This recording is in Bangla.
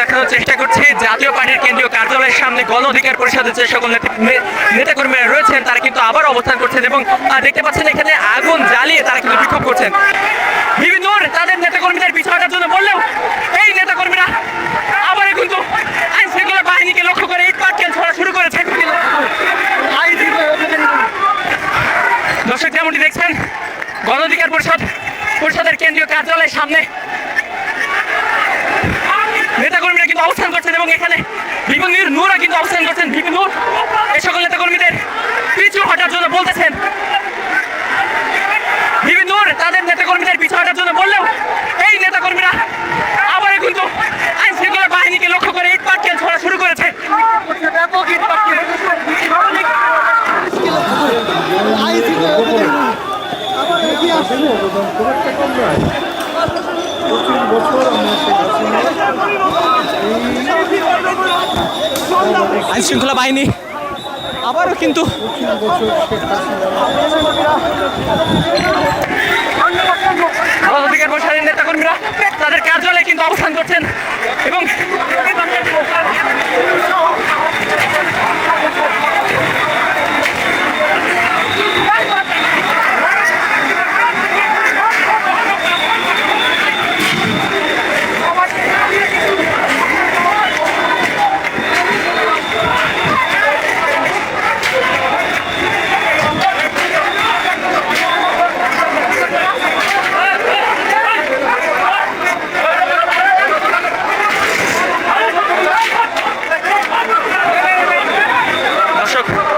দেখানোর চেষ্টা করছি। জাতীয় পার্টির কেন্দ্রীয় কার্যালয়ের সামনে গণ অধিকার পরিষদের যে সকল নেতাকর্মীরা রয়েছেন, তারা কিন্তু আবার অবস্থান করছেন এবং দেখতে পাচ্ছেন এখানে আগুন জ্বালিয়ে তারা কিন্তু বিক্ষোভ করছেন। বিভিন্ন তাদের নেতাকর্মীদের পিছু হটার জন্য বললেও, এই নেতাকর্মীরা আবার কিন্তু আইন শৃঙ্খলা বাহিনীকে লক্ষ্য করে ইট পাটকেল ছোড়া শুরু করেছে। দর্শক যেমনটি দেখছেন, গণ অধিকার পরিষদ পরিষদের কেন্দ্রীয় কার্যালয়ের সামনে নেতাকর্মীরা কিন্তু অবস্থান করছেন এবং এখানে বিপিন নূরও কিন্তু অবস্থান করছেন বিপিন এই সকল নেতাকর্মীদের পিছু হটার জন্য বলতেছেন। নূর, তাদের নেতাকর্মীদের পিছু হটার জন্য বললেও এই শৃঙ্খলা বাহিনীকে লক্ষ্য করে শুরু করেছে। ব্যাপক ইট পাটকেল আইন শৃঙ্খলা বাহিনী। আবারও কিন্তু গণঅধিকার পরিষদের নেতাকর্মীরা তাদের কার্যালয়ে কিন্তু অবস্থান করছেন এবং Ромашек.